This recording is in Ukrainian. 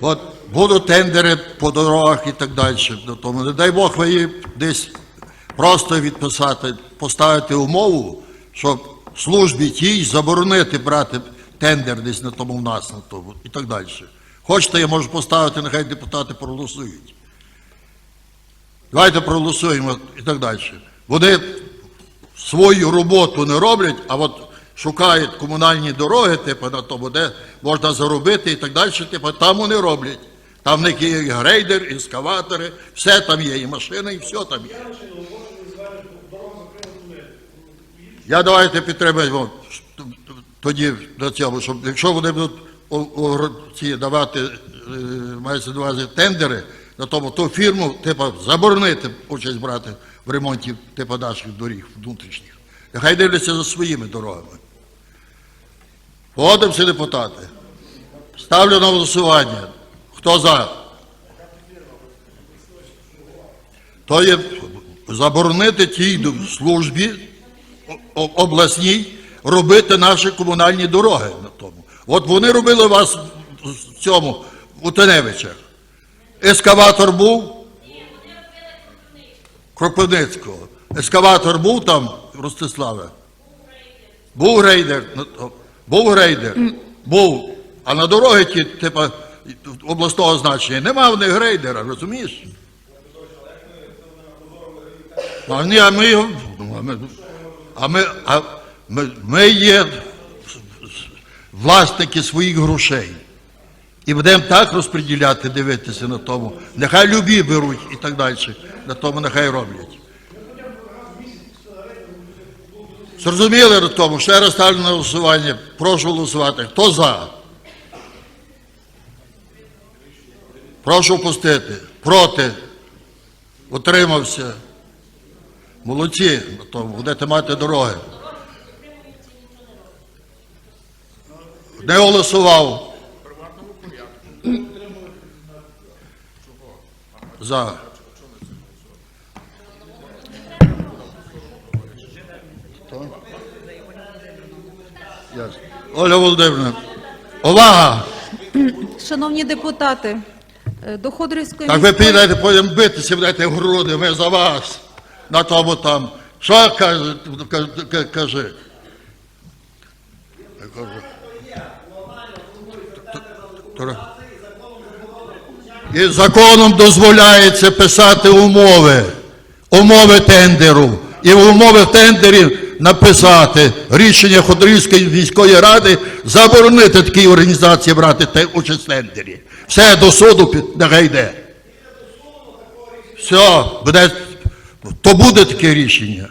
От будуть тендери по дорогах і так далі. До Тому не дай Бог ви десь просто відписати, поставити умову, щоб службі тій заборонити брати тендер десь на тому в нас, на тому і так далі. Хочете, я можу поставити, нехай депутати проголосують. Давайте проголосуємо і так далі. Вони свою роботу не роблять, а от шукають комунальні дороги, типу, на тому, де можна заробити і так далі, типу, там вони роблять. Там в них є і грейдер, і ескаватори, все там є, і машини, і все там є. Я давайте підтримуємо тоді до цього, щоб якщо вони будуть ці давати, е, мається на увазі тендери, на тому ту фірму, типу, заборонити участь брати в ремонті типу наших доріг внутрішніх. Нехай дивляться за своїми дорогами. Погодимося, депутати. Ставлю на голосування. Хто за? То є заборонити тій службі обласній робити наші комунальні дороги на тому. От вони робили вас в цьому, у Теневичах. Ескаватор був? Кропивницького. Ескаватор був там, Ростиславе? Був грейдер. Ну, то- Був грейдер. Був. А на дороги ті, типу, обласного значення нема в них грейдера, розумієш? А, ні, а ми, ну, а ми, а ми, а ми, ми є власники своїх грошей. І будемо так розподіляти, дивитися на тому. Нехай любі беруть і так далі. На тому нехай роблять. Зрозуміли на тому? Ще раз ставлю на голосування. Прошу голосувати. Хто за? Прошу пустити. Проти. Утримався. Молодці на тому. Будете мати дороги. Не голосував. За. Хто? Ясно. Оля Володимирівна. Увага! Шановні депутати, е, до Ходорівської Так ви міської- підете потім битися, будете груди, ми за вас. На тому там. Що каже? Кажи. кажи. Я кажу. Т- т- І законом дозволяється писати умови, умови тендеру. І в умови тендерів написати рішення Ходорівської міської ради заборонити такій організації брати участь в тендері. Все до суду нехай йде. Все, буде, то буде таке рішення.